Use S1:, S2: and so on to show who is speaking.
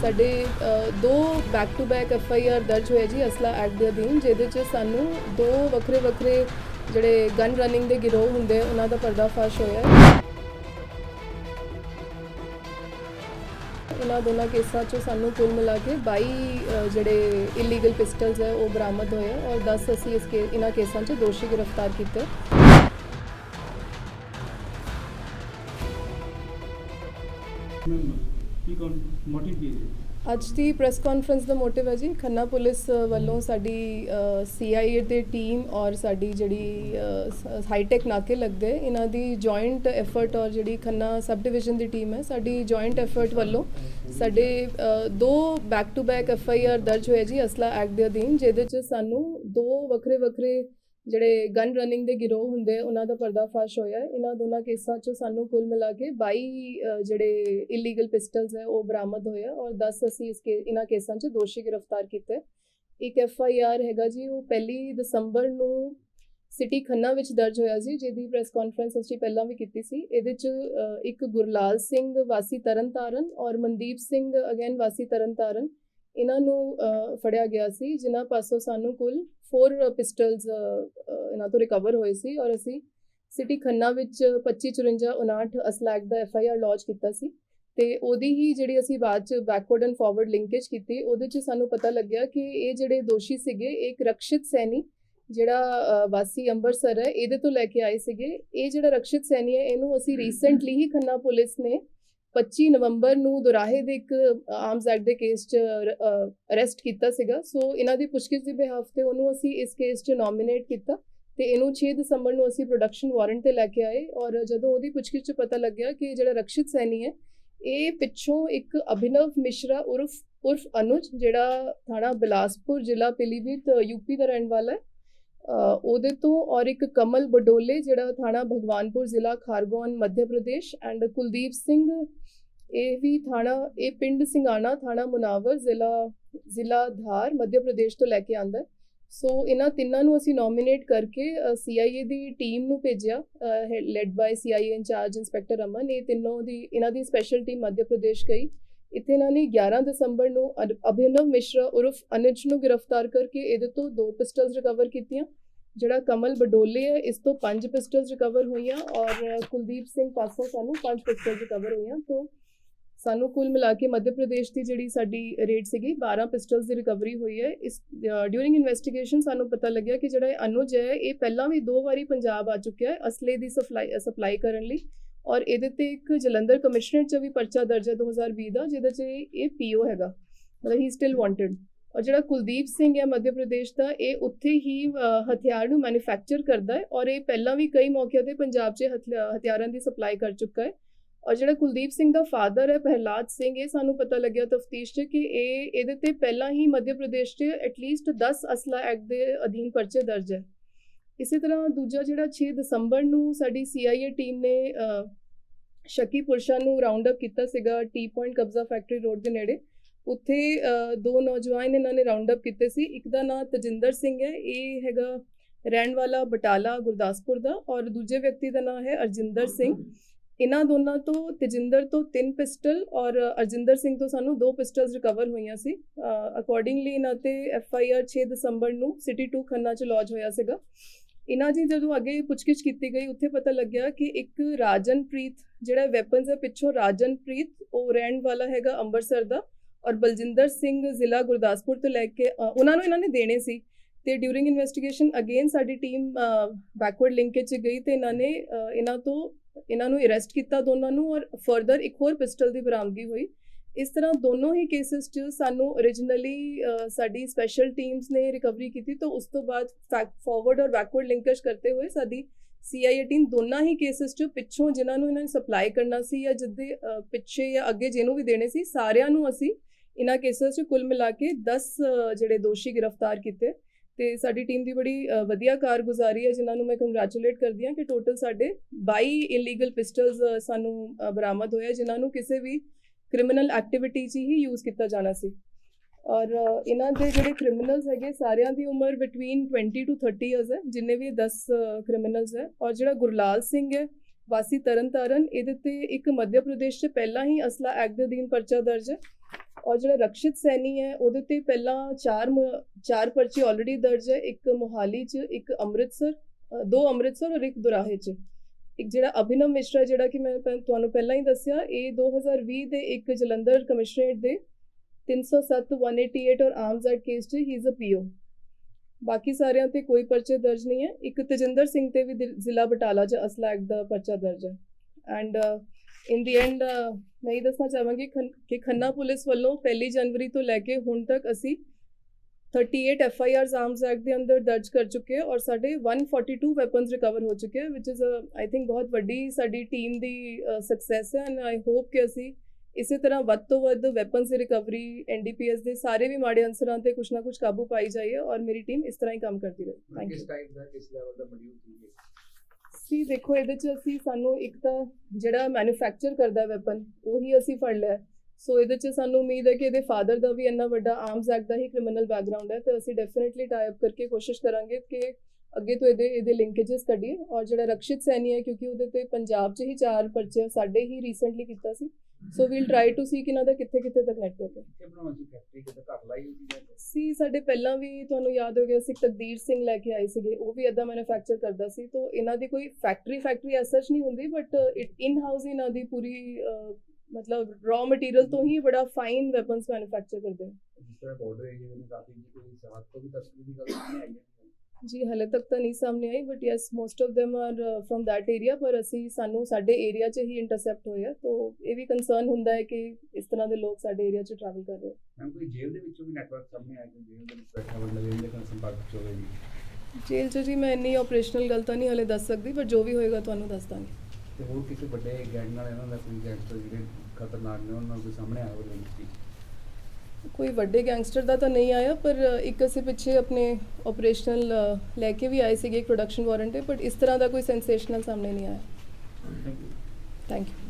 S1: ਸਾਡੇ ਦੋ back to back F I R ਦਰਜ ਹੋਏ ਜੀ ਅਸਲਾ ਐਕਟ ਦੇ ਅਧੀਨ, ਜਿਹਦੇ 'ਚ ਸਾਨੂੰ ਦੋ ਵੱਖਰੇ ਵੱਖਰੇ ਜਿਹੜੇ ਗਨ ਰਨਿੰਗ ਦੇ ਗਿਰੋਹ ਹੁੰਦੇ ਉਹਨਾਂ ਦਾ ਪਰਦਾਫਾਸ਼ ਹੋਇਆ। ਹੈ ਇਹਨਾਂ ਦੋਨਾਂ ਕੇਸਾਂ 'ਚ ਸਾਨੂੰ ਕੁੱਲ ਮਿਲਾ ਕੇ 22 ਜਿਹੜੇ ਇਲੀਗਲ ਪਿਸਟਲਸ ਹੈ ਉਹ ਬਰਾਮਦ ਹੋਏ ਔਰ 10 ਅਸੀਂ ਇਸ ਕੇ, ਇਹਨਾਂ ਕੇਸਾਂ 'ਚ ਦੋਸ਼ੀ ਗ੍ਰਿਫਤਾਰ ਕੀਤੇ।
S2: ਮੈਮ ਕੀ ਕੌਣ ਮੋਟਿਵ ਕੀ ਹੈ
S1: ਅੱਜ ਦੀ ਪ੍ਰੈਸ ਕਾਨਫਰੰਸ ਦਾ ਮੋਟਿਵ ਹੈ ਜੀ ਖੰਨਾ ਪੁਲਿਸ ਵੱਲੋਂ ਸਾਡੀ ਸੀਆਈਏ ਦੇ ਟੀਮ ਔਰ ਸਾਡੀ ਜਿਹੜੀ ਹਾਈਟੈਕ ਨਾਕੇ ਲੱਗਦੇ ਇਹਨਾਂ ਦੀ ਜੁਆਇੰਟ ਐਫਰਟ ਔਰ ਜਿਹੜੀ ਖੰਨਾ ਸਬ ਡਿਵੀਜ਼ਨ ਦੀ ਟੀਮ ਹੈ ਸਾਡੀ ਜੁਆਇੰਟ ਐਫਰਟ ਵੱਲੋਂ ਸਾਡੇ ਦੋ back to back F I R ਦਰਜ ਹੋਏ ਜੀ ਅਸਲਾ ਐਕਟ ਦੇ ਅਧੀਨ ਜਿਹਦੇ 'ਚ ਸਾਨੂੰ ਦੋ ਵੱਖਰੇ ਵੱਖਰੇ ਜਿਹੜੇ ਗਨ ਰਨਿੰਗ ਦੇ ਗਿਰੋਹ ਹੁੰਦੇ, ਉਹਨਾਂ ਦਾ ਪਰਦਾਫਾਸ਼ ਹੋਇਆ ਇਹਨਾਂ ਦੋਨਾਂ ਕੇਸਾਂ 'ਚੋਂ ਸਾਨੂੰ ਕੁੱਲ ਮਿਲਾ ਕੇ 22 ਜਿਹੜੇ ਇਲੀਗਲ ਪਿਸਟਲਸ ਹੈ, ਉਹ ਬਰਾਮਦ ਹੋਏ ਆ ਔਰ 10 ਅਸੀਂ ਇਸ ਕੇ, ਇਹਨਾਂ ਕੇਸਾਂ 'ਚ ਦੋਸ਼ੀ ਗ੍ਰਿਫਤਾਰ ਕੀਤੇ। ਇੱਕ ਐਫ ਆਈ ਆਰ ਹੈਗਾ ਜੀ, ਉਹ ਪਹਿਲੀ ਦਸੰਬਰ ਨੂੰ ਸਿਟੀ ਖੰਨਾ ਵਿੱਚ ਦਰਜ ਹੋਇਆ ਸੀ, ਜਿਹਦੀ ਪ੍ਰੈਸ ਕਾਨਫਰੰਸ ਅਸੀਂ ਪਹਿਲਾਂ ਵੀ ਕੀਤੀ ਸੀ। ਇਹਦੇ 'ਚ ਇੱਕ ਗੁਰਲਾਲ ਸਿੰਘ, ਵਾਸੀ ਤਰਨਤਾਰਨ ਔਰ ਮਨਦੀਪ ਸਿੰਘ ਅਗੇਨ ਵਾਸੀ ਤਰਨਤਾਰਨ, ਇਹਨਾਂ ਨੂੰ ਫੜਿਆ ਗਿਆ ਸੀ, ਜਿਨ੍ਹਾਂ ਪਾਸੋਂ ਸਾਨੂੰ ਕੁੱਲ 4 ਪਿਸਟਲਸ ਇਹਨਾਂ ਤੋਂ ਰਿਕਵਰ ਹੋਏ ਸੀ ਔਰ ਅਸੀਂ ਸਿਟੀ ਖੰਨਾ ਵਿੱਚ 2554 ਅਸਲੈਕ ਦਾ ਐਫ ਆਈ ਆਰ ਲੌਂਚ ਕੀਤਾ ਸੀ ਤੇ ਉਹਦੀ ਹੀ ਜਿਹੜੀ ਅਸੀਂ ਬਾਅਦ ਚ ਬੈਕਵਰਡ ਐਂਡ ਫਾਰਵਰਡ ਲਿੰਕੇਜ ਕੀਤੀ ਉਹਦੇ ਚ ਸਾਨੂੰ ਪਤਾ ਲੱਗਿਆ ਕਿ ਇਹ ਜਿਹੜੇ ਦੋਸ਼ੀ ਸੀਗੇ ਇੱਕ ਰਕਸ਼ਿਤ ਸੈਣੀ ਜਿਹੜਾ ਵਾਸੀ ਅੰਮ੍ਰਿਤਸਰ ਹੈ ਇਹਦੇ ਤੋਂ ਲੈ ਕੇ ਆਏ ਸੀਗੇ। ਇਹ ਜਿਹੜਾ ਰਕਸ਼ਿਤ ਸੈਣੀ ਹੈ ਇਹਨੂੰ ਅਸੀਂ ਰੀਸੈਂਟਲੀ ਹੀ ਖੰਨਾ ਪੁਲਿਸ ਨੇ 25 ਨਵੰਬਰ ਨੂੰ ਦੁਰਾਹੇ ਦੇ ਇੱਕ ਆਰਮਸ ਐਕਟ ਦੇ ਕੇਸ 'ਚ ਅਰੈਸਟ ਕੀਤਾ ਸੀਗਾ। ਸੋ ਇਹਨਾਂ ਦੀ ਪੁੱਛਗਿੱਛ ਦੇ ਬਿਹਾਫ ਤੇ ਉਹਨੂੰ ਅਸੀਂ ਇਸ ਕੇਸ 'ਚ ਨੋਮੀਨੇਟ ਕੀਤਾ ਤੇ ਇਹਨੂੰ 6 ਦਸੰਬਰ ਨੂੰ ਅਸੀਂ ਪ੍ਰੋਡਕਸ਼ਨ ਵਾਰੰਟ ਤੇ ਲੈ ਕੇ ਆਏ ਔਰ ਜਦੋਂ ਉਹਦੀ ਪੁੱਛਗਿੱਛ 'ਚ ਪਤਾ ਲੱਗਿਆ ਕਿ ਜਿਹੜਾ ਰਕਸ਼ਿਤ ਸੈਣੀ ਹੈ, ਇਹ ਪਿੱਛੋਂ ਇੱਕ ਅਭਿਨਵ ਮਿਸ਼ਰਾ ਉਰਫ ਉਰਫ ਅਨੁਜ ਜਿਹੜਾ ਥਾਣਾ ਬਿਲਾਸਪੁਰ ਜ਼ਿਲ੍ਹਾ ਪਿਲੀਭੀਤ ਯੂਪੀ ਦਾ ਰਹਿਣ ਵਾਲਾ ਹੈ। ਉਹਦੇ ਤੋਂ ਔਰ ਇੱਕ ਕਮਲ ਬਡੋਲੇ, ਜਿਹੜਾ ਥਾਣਾ ਭਗਵਾਨਪੁਰ ਜ਼ਿਲ੍ਹਾ ਖਾਰਗੋਨ, ਮੱਧ ਪ੍ਰਦੇਸ਼ ਐਂਡ ਕੁਲਦੀਪ ਸਿੰਘ, ਇਹ ਵੀ ਥਾਣਾ, ਇਹ ਪਿੰਡ ਸਿੰਘਾਣਾ ਥਾਣਾ ਮੁਨਾਵਰ, ਜ਼ਿਲ੍ਹਾ ਜ਼ਿਲ੍ਹਾ ਧਾਰ, ਮੱਧ ਪ੍ਰਦੇਸ਼ ਤੋਂ ਲੈ ਕੇ ਆਂਦਾ। ਸੋ ਇਹਨਾਂ ਤਿੰਨਾਂ ਨੂੰ ਅਸੀਂ ਨੋਮੀਨੇਟ ਕਰਕੇ ਸੀਆਈਏ ਦੀ ਟੀਮ ਨੂੰ ਭੇਜਿਆ led by CIA in charge inspector Aman. ਇਹ ਤਿੰਨੋਂ ਦੀ, ਇਹਨਾਂ ਦੀ ਸਪੈਸ਼ਲ ਟੀਮ ਮੱਧ ਪ੍ਰਦੇਸ਼ ਗਈ। ਇੱਥੇ ਇਹਨਾਂ ਨੇ 11 ਦਸੰਬਰ ਨੂੰ ਅਨ- ਅਭਿਨਵ ਮਿਸ਼ਰਾ ਉਰਫ ਅਨਿਜ ਨੂੰ ਗ੍ਰਿਫਤਾਰ ਕਰਕੇ ਇਹਦੇ ਤੋਂ ਦੋ ਪਿਸਟਲਸ ਰਿਕਵਰ ਕੀਤੀਆਂ, ਜਿਹੜਾ ਕਮਲ ਬਡੋਲੇ ਹੈ, ਇਸ ਤੋਂ ਪੰਜ ਪਿਸਟਲਸ ਰਿਕਵਰ ਹੋਈਆਂ ਔਰ ਕੁਲਦੀਪ ਸਿੰਘ ਪਾਸੋਂ ਸਾਨੂੰ ਪੰਜ ਪਿਸਟਲਸ ਰਿਕਵਰ ਹੋਈਆਂ, ਤੋਂ ਸਾਨੂੰ ਕੁੱਲ ਮਿਲਾ ਕੇ ਮੱਧ ਪ੍ਰਦੇਸ਼ ਦੀ ਜਿਹੜੀ ਸਾਡੀ ਰੇਟ ਸੀਗੀ 12 ਪਿਸਟਲਸ ਦੀ ਰਿਕਵਰੀ ਹੋਈ ਹੈ। ਇਸ ਡਿਊਰਿੰਗ ਇਨਵੈਸਟੀਗੇਸ਼ਨ ਸਾਨੂੰ ਪਤਾ ਲੱਗਿਆ ਕਿ ਜਿਹੜਾ ਅਨੁਜ ਹੈ, ਇਹ ਪਹਿਲਾਂ ਵੀ ਦੋ ਵਾਰੀ ਪੰਜਾਬ ਆ ਚੁੱਕਿਆ ਹੈ ਅਸਲੇ ਦੀ ਸਪਲਾਈ ਸਪਲਾਈ ਕਰਨ ਲਈ। ਔਰ ਇਹਦੇ ਤੇ ਇੱਕ ਜਲੰਧਰ ਕਮਿਸ਼ਨਰੇਟ 'ਚ ਵੀ ਪਰਚਾ ਦਰਜ ਹੈ 2020 ਦਾ, ਜਿਹਦੇ 'ਚ ਇਹ ਪੀਓ ਹੈਗਾ। ਮਤਲਬ ਹੀ ਸਟਿਲ ਵਾਂਟਡ ਔਰ ਜਿਹੜਾ ਕੁਲਦੀਪ ਸਿੰਘ ਹੈ ਮੱਧ ਪ੍ਰਦੇਸ਼ ਦਾ, ਇਹ ਉੱਥੇ ਹੀ ਹਥਿਆਰ ਨੂੰ ਮੈਨੂਫੈਕਚਰ ਕਰਦਾ ਹੈ ਔਰ ਇਹ ਪਹਿਲਾਂ ਵੀ ਕਈ ਮੌਕਿਆਂ ਤੇ ਪੰਜਾਬ 'ਚ ਹਥਿਆ- ਹਥਿਆਰਾਂ ਦੀ ਸਪਲਾਈ ਕਰ ਚੁੱਕਾ ਹੈ। ਔਰ ਜਿਹੜਾ ਕੁਲਦੀਪ ਸਿੰਘ ਦਾ ਫਾਦਰ ਹੈ, ਪ੍ਰਹਿਲਾਦ ਸਿੰਘ, ਇਹ ਸਾਨੂੰ ਪਤਾ ਲੱਗਿਆ ਤਫਤੀਸ਼ 'ਚ ਕਿ ਇਹ, ਇਹਦੇ ਤੇ ਪਹਿਲਾਂ ਹੀ ਮੱਧ ਪ੍ਰਦੇਸ਼ 'ਚ ਐਟਲੀਸਟ 10 ਅਸਲਾ ਐਕਟ ਦੇ ਅਧੀਨ ਪਰਚੇ ਦਰਜ ਹੈ। ਇਸੇ ਤਰ੍ਹਾਂ ਦੂਜਾ ਜਿਹੜਾ 6 ਦਸੰਬਰ ਨੂੰ ਸਾਡੀ ਸੀਆਈਏ ਟੀਮ ਨੇ ਸ਼ੱਕੀ ਪੁਰਸ਼ਾਂ ਨੂੰ ਰਾਉਂਡ ਅਪ ਕੀਤਾ ਸੀਗਾ ਟੀ ਪੁਆਇੰਟ ਕਬਜ਼ਾ ਫੈਕਟਰੀ ਰੋਡ ਦੇ ਨੇੜੇ। ਉੱਥੇ ਦੋ ਨੌਜਵਾਨ ਇਹਨਾਂ ਨੇ ਰਾਉਂਡ ਅਪ ਕੀਤੇ ਸੀ। ਇੱਕ ਦਾ ਨਾਮ ਤਜਿੰਦਰ ਸਿੰਘ ਹੈ, ਇਹ ਹੈਗਾ ਰਹਿਣ ਵਾਲਾ ਬਟਾਲਾ ਗੁਰਦਾਸਪੁਰ ਦਾ ਔਰ ਦੂਜੇ ਵਿਅਕਤੀ ਦਾ ਨਾਮ ਹੈ ਅਰਜਿੰਦਰ ਸਿੰਘ। ਇਹਨਾਂ ਦੋਨਾਂ ਤੋਂ ਤਜਿੰਦਰ ਤੋਂ ਤਿੰਨ ਪਿਸਟਲ ਔਰ ਅਰਜਿੰਦਰ ਸਿੰਘ ਤੋਂ ਸਾਨੂੰ ਦੋ ਪਿਸਟਲਸ ਰਿਕਵਰ ਹੋਈਆਂ ਸੀ। ਅਕੋਰਡਿੰਗਲੀ ਇਹਨਾਂ ਤੇ ਐਫ ਆਈ ਆਰ 6 ਦਸੰਬਰ ਨੂੰ ਸਿਟੀ 2 ਖੰਨਾ ਚ ਲੌਜ ਹੋਇਆ ਸੀਗਾ। ਇਹਨਾਂ ਦੀ ਜਦੋਂ ਅੱਗੇ ਪੁੱਛਗਿੱਛ ਕੀਤੀ ਗਈ, ਉੱਥੇ ਪਤਾ ਲੱਗਿਆ ਕਿ ਇੱਕ ਰਾਜਨਪ੍ਰੀਤ, ਜਿਹੜਾ ਵੈਪਨਸ ਹੈ, ਪਿੱਛੋਂ ਰਾਜਨਪ੍ਰੀਤ, ਉਹ ਰਹਿਣ ਵਾਲਾ ਹੈਗਾ ਅੰਮ੍ਰਿਤਸਰ ਦਾ ਔਰ ਬਲਜਿੰਦਰ ਸਿੰਘ ਜ਼ਿਲ੍ਹਾ ਗੁਰਦਾਸਪੁਰ ਤੋਂ ਲੈ ਕੇ ਉਹਨਾਂ ਨੂੰ ਇਹਨਾਂ ਨੇ ਦੇਣੇ ਸੀ ਤੇ ਡਿਊਰਿੰਗ ਇਨਵੈਸਟੀਗੇਸ਼ਨ ਅਗੇਨ ਸਾਡੀ ਟੀਮ ਬੈਕਵਰਡ ਲਿੰਕੇਜ ਚ ਗਈ ਤੇ ਇਹਨਾਂ ਨੇ ਇਹਨਾਂ ਤੋਂ, ਇਹਨਾਂ ਨੂੰ ਅਰੈਸਟ ਕੀਤਾ ਦੋਨਾਂ ਨੂੰ ਔਰ ਫਰਦਰ ਇੱਕ ਹੋਰ ਪਿਸਟਲ ਦੀ ਬਰਾਮਦਗੀ ਹੋਈ। ਇਸ ਤਰ੍ਹਾਂ ਦੋਨੋਂ ਹੀ ਕੇਸਸ 'ਚ ਸਾਨੂੰ originally ਸਾਡੀ ਸਪੈਸ਼ਲ ਟੀਮਸ ਨੇ ਰਿਕਵਰੀ ਕੀਤੀ ਤਾਂ ਉਸ ਤੋਂ ਬਾਅਦ ਫੈਕਟ ਫਾਰਵਰਡ ਔਰ ਬੈਕਵਰਡ ਲਿੰਕੇਜ ਕਰਤੇ ਹੋਏ ਸਾਡੀ ਸੀਆਈਏ ਟੀਮ ਦੋਨਾਂ ਹੀ ਕੇਸਸ 'ਚ ਪਿੱਛੋਂ ਜਿਨ੍ਹਾਂ ਨੂੰ ਇਹਨਾਂ ਨੇ ਸਪਲਾਈ ਕਰਨਾ ਸੀ ਜਾਂ ਜਿੱਦੇ ਪਿੱਛੇ ਜਾਂ ਅੱਗੇ ਜਿਹਨੂੰ ਵੀ ਦੇਣੇ ਸੀ, ਸਾਰਿਆਂ ਨੂੰ ਅਸੀਂ ਇਹਨਾਂ ਕੇਸਸ 'ਚ ਕੁੱਲ ਮਿਲਾ ਕੇ 10 ਜਿਹੜੇ ਦੋਸ਼ੀ ਗ੍ਰਿਫਤਾਰ ਕੀਤੇ। ਤੇ ਸਾਡੀ ਟੀਮ ਦੀ ਬੜੀ ਵਧੀਆ ਕਾਰਗੁਜ਼ਾਰੀ ਹੈ, ਜਿਨ੍ਹਾਂ ਨੂੰ ਮੈਂ ਕੰਗ੍ਰੈਚੁਲੇਟ ਕਰਦੀ ਹਾਂ ਕਿ ਟੋਟਲ ਸਾਡੇ 22 ਇਲੀਗਲ ਪਿਸਟਲਸ ਸਾਨੂੰ ਬਰਾਮਦ ਹੋਏ ਜਿਨ੍ਹਾਂ ਨੂੰ ਕਿਸੇ ਵੀ ਕ੍ਰਿਮੀਨਲ ਐਕਟੀਵਿਟੀ 'ਚ ਹੀ ਯੂਜ਼ ਕੀਤਾ ਜਾਣਾ ਸੀ। ਔਰ, ਇਹਨਾਂ ਦੇ ਜਿਹੜੇ ਕ੍ਰਿਮੀਨਲਸ ਹੈਗੇ, ਸਾਰਿਆਂ ਦੀ ਉਮਰ ਬਿਟਵੀਨ 20 ਟੂ 30 ਇਅਰਸ ਹੈ, ਜਿੰਨੇ ਵੀ 10 ਕ੍ਰਿਮੀਨਲਸ ਹੈ। ਔਰ ਜਿਹੜਾ ਗੁਰਲਾਲ ਸਿੰਘ ਹੈ, ਵਾਸੀ ਤਰਨਤਾਰਨ ਇਹਦੇ ਤੇ ਇੱਕ ਮੱਧ ਪ੍ਰਦੇਸ਼ 'ਚ ਪਹਿਲਾਂ ਹੀ ਅਸਲਾ ਐਕਟ ਦੇ ਅਧੀਨ ਪਰਚਾ ਦਰਜ ਹੈ। ਔਰ ਜਿਹੜਾ ਰਕਸ਼ਿਤ ਸੈਣੀ ਹੈ, ਉਹਦੇ ਤੇ ਪਹਿਲਾਂ ਚਾਰ ਮ- ਚਾਰ ਪਰਚੇ ਆਲਰੇਡੀ ਦਰਜ ਹੈ, ਇੱਕ ਮੋਹਾਲੀ 'ਚ, ਇੱਕ ਅੰਮ੍ਰਿਤਸਰ ਦੋ ਅੰਮ੍ਰਿਤਸਰ ਔਰ ਇੱਕ ਦੁਰਾਹੇ 'ਚ। ਇੱਕ ਜਿਹੜਾ ਅਭਿਨਵ ਮਿਸ਼ਰਾ ਜਿਹੜਾ ਕਿ ਮੈਂ ਪਹਿ- ਤੁਹਾਨੂੰ ਪਹਿਲਾਂ ਹੀ ਦੱਸਿਆ, ਇਹ 2020 ਦੇ ਇੱਕ ਜਲੰਧਰ ਕਮਿਸ਼ਨਰੇਟ ਦੇ 307 188 ਔਰ ਆਰਮਸ ਐਕਟ ਕੇਸ 'ਚ ਹੀ ਇਜ਼ ਅ ਪੀਓ ਬਾਕੀ ਸਾਰਿਆਂ ਤੇ ਕੋਈ ਪਰਚੇ ਦਰਜ ਨਹੀਂ ਹੈ। ਇੱਕ ਤਜਿੰਦਰ ਸਿੰਘ ਤੇ ਵੀ ਦਿ- ਜ਼ਿਲ੍ਹਾ ਬਟਾਲਾ 'ਚ ਅਸਲਾ ਐਕਟ ਦਾ ਪਰਚਾ ਦਰਜ ਹੈ। ਐਂਡ, ਇਨ ਦੀ ਐਂਡ, ਮੈਂ ਇਹ ਦੱਸਣਾ ਚਾਹਾਂਗੀ ਖੰਨ- ਕਿ ਖੰਨਾ ਪੁਲਿਸ ਵੱਲੋਂ ਪਹਿਲੀ ਜਨਵਰੀ ਤੋਂ ਲੈ ਕੇ ਹੁਣ ਤੱਕ ਅਸੀਂ 38 F I Rs arms act ਦੇ ਅੰਦਰ ਦਰਜ ਕਰ ਚੁੱਕੇ ਹਾਂ ਔਰ ਸਾਡੇ 142 ਵੈਪਨਸ ਰਿਕਵਰ ਹੋ ਚੁੱਕੇ ਹਨ ਵਿਚ ਇਜ਼ ਆਈ ਥਿੰਕ ਬਹੁਤ ਵੱਡੀ ਸਾਡੀ ਟੀਮ ਦੀ ਸਕਸੈਸ ਹੈ ਐਂਡ ਆਈ ਹੋਪ ਕਿ ਅਸੀਂ ਇਸੇ ਤਰ੍ਹਾਂ ਵੱਧ ਤੋਂ ਵੱਧ ਵੈਪਨਸ ਦੀ ਰਿਕਵਰੀ ਐਨਡੀਪੀਐਸ ਦੇ ਸਾਰੇ ਵੀ ਮਾੜੇ ਅਨਸਰਾਂ ਤੇ ਕੁਛ ਨਾ ਕੁਛ ਕਾਬੂ ਪਾਈ ਜਾਈਏ ਔਰ ਮੇਰੀ ਟੀਮ ਇਸ ਤਰ੍ਹਾਂ ਹੀ ਕੰਮ ਕਰਦੀ ਰਹੇ। ਥੈਂਕ
S3: ਕਿਸ
S1: ਯੂ
S3: ਟਾਈਪ ਦਾ ਕਿਸ ਲੈਵਲ ਦਾ ਮੋਡਿਊਲ ਸੀ
S1: ਸੀ ਦੇਖੋ ਇਹਦੇ ਚ ਅਸੀਂ ਸਾਨੂੰ ਇੱਕ ਤਾਂ ਜਿਹੜਾ ਮੈਨੂਫੈਕਚਰ ਕਰਦਾ ਵੈਪਨ ਉਹੀ ਅਸੀਂ ਫੜ ਲਿਆ। ਹੈ। ਸੋ ਇਹਦੇ ਚ ਸਾਨੂੰ ਉਮੀਦ ਹੈ ਕਿ ਇਹਦੇ ਫਾਦਰ ਦਾ ਵੀ ਇੰਨਾ ਵੱਡਾ ਆਰਮਸ ਐਕਟ ਦਾ ਹੀ ਕ੍ਰਿਮੀਨਲ ਬੈਕਗ੍ਰਾਉਂਡ ਹੈ ਤੇ ਅਸੀਂ ਡੈਫੀਨਿਟਲੀ ਟਾਈ ਅਪ ਕਰਕੇ ਕੋਸ਼ਿਸ਼ ਕਰਾਂਗੇ ਕਿ ਅੱਗੇ ਤੋਂ ਇਹਦੇ ਇਹਦੇ ਲਿੰਕੇजेस ਕੱਢੀਏ ਔਰ ਜਿਹੜਾ ਰਕਸ਼ਿਤ ਸੈਣੀ ਹੈ ਕਿਉਂਕਿ ਉਹਦੇ ਤੇ ਪੰਜਾਬ 'ਚ ਹੀ ਚਾਰ ਪਰਚੇ ਸਾਡੇ ਹੀ ਰੀਸੈਂਟਲੀ ਕੀਤਾ ਸੀ। So we'll try to see ਕਿ ਇਹਨਾਂ ਦਾ ਕਿੱਥੇ ਕਿੱਥੇ ਤੱਕ ਨੈਟਵਰਕ ਹੈ।
S3: ਦੀ ਫੈਕਟਰੀ ਕਿਤੇ ਘਰ ਲਾਈ ਹੋਈ ਸੀ
S1: ਸੀ ਸਾਡੇ ਪਹਿਲਾਂ ਵੀ ਤੁਹਾਨੂੰ ਯਾਦ ਹੋ ਗਿਆ ਸੀ ਤਕਦੀਰ ਸਿੰਘ ਲੈ ਕੇ ਆਏ ਸੀਗੇ ਉਹ ਵੀ ਇਦਾਂ ਮੈਨੂਫੈਕਚਰ ਕਰਦਾ ਸੀ। ਤੋਂ ਇਹਨਾਂ ਦੀ ਕੋਈ ਫੈਕਟਰੀ ਫੈਕਟਰੀ ਐਸ ਸੱਚ ਨਹੀਂ ਹੁੰਦੀ ਬਟ ਇਟ ਇਨ ਹਾਊਸ ਇਹਨਾਂ ਦੀ ਪੂਰੀ ਮਤਲਬ ਰॉ ਮਟੀਰੀਅਲ ਤੋਂ ਹੀ ਬੜਾ ਫਾਈਨ ਵੈਪਨਸ ਮੈਨੂਫੈਕਚਰ ਕਰਦੇ ਨੇ
S3: ਜਿਸ ਤਰ੍ਹਾਂ ਬਾਰਡਰ ਏਰੀਆ ਦੇ ਕਾਫੀ ਜੀ ਕੋਈ ਸਾਥ ਤੋਂ ਵੀ ਤਸਕਰੀ ਦੀ ਗੱਲ ਸਾਹਮਣੇ ਆਈ
S1: ਜੀ ਹਲੇ ਤੱਕ ਤਾਂ ਨਹੀਂ ਸਾਹਮਣੇ ਆਈ but yes most of them are from that area ਪਰ ਅਸੀਂ ਸਾਨੂੰ ਸਾਡੇ ਏਰੀਆ 'ਚ ਹੀ ਇੰਟਰਸੈਪਟ ਹੋਇਆ ਤੋਂ ਇਹ ਵੀ ਕੰਸਰਨ ਹੁੰਦਾ ਹੈ ਕਿ ਇਸ ਤਰ੍ਹਾਂ ਦੇ ਲੋਕ ਸਾਡੇ ਏਰੀਆ 'ਚ ਟਰੈਵਲ ਕਰ ਰਹੇ
S3: ਮੈਮ ਕੋਈ ਜੇਲ੍ਹ ਦੇ ਵਿੱਚੋਂ ਵੀ ਨੈਟਵਰਕ ਸਾਹਮਣੇ ਆਇਆ ਕਿ ਜੇਲ੍ਹ ਦੇ ਵਿੱਚ ਬੈਠਾ ਬੰਦਾ ਜੇਲ੍ਹ ਦੇ ਸੰਪਰਕ ਚ ਹੋਵੇ ਜੀ?
S1: ਜੇਲ੍ਹ 'ਚ ਜੀ ਮੈਂ ਇੰਨੀ ਆਪਰੇਸ਼ਨਲ ਗੱਲ ਤਾਂ ਨਹੀਂ ਹਲੇ ਦੱਸ ਸਕਦੀ ਪਰ ਜੋ ਵੀ ਹੋਏਗਾ ਤੁਹਾਨੂੰ ਦੱਸ ਦਾਂਗੀ।
S3: ਤੇ ਹੋਰ ਕਿਸੇ ਵੱਡੇ ਗੈਂਗ ਨਾਲ ਇਹਨਾਂ ਦਾ ਕੋਈ ਗੈਂਗਸਟਰ ਜਿਹੜੇ ਖਤਰਨਾਕ ਨੇ ਉਹਨਾਂ ਕੋਈ ਸਾਹਮਣੇ ਆਇਆ ਹੋਵੇ ਜੀ।
S1: ਕੋਈ ਵੱਡੇ ਗੈਂਗਸਟਰ ਦਾ ਤਾਂ ਨਹੀਂ ਆਇਆ ਪਰ ਇੱਕ ਅਸੀਂ ਪਿੱਛੇ ਆਪਣੇ ਆਪਰੇਸ਼ਨਲ ਲੈ ਕੇ ਵੀ ਆਏ ਸੀਗੇ ਇੱਕ ਪ੍ਰੋਡਕਸ਼ਨ ਵਾਰੰਟ ਤੇ ਬਟ ਇਸ ਤਰ੍ਹਾਂ ਦਾ ਕੋਈ ਸੈਂਸੇਸ਼ਨਲ ਸਾਹਮਣੇ ਨਹੀਂ ਆਇਆ। Thank you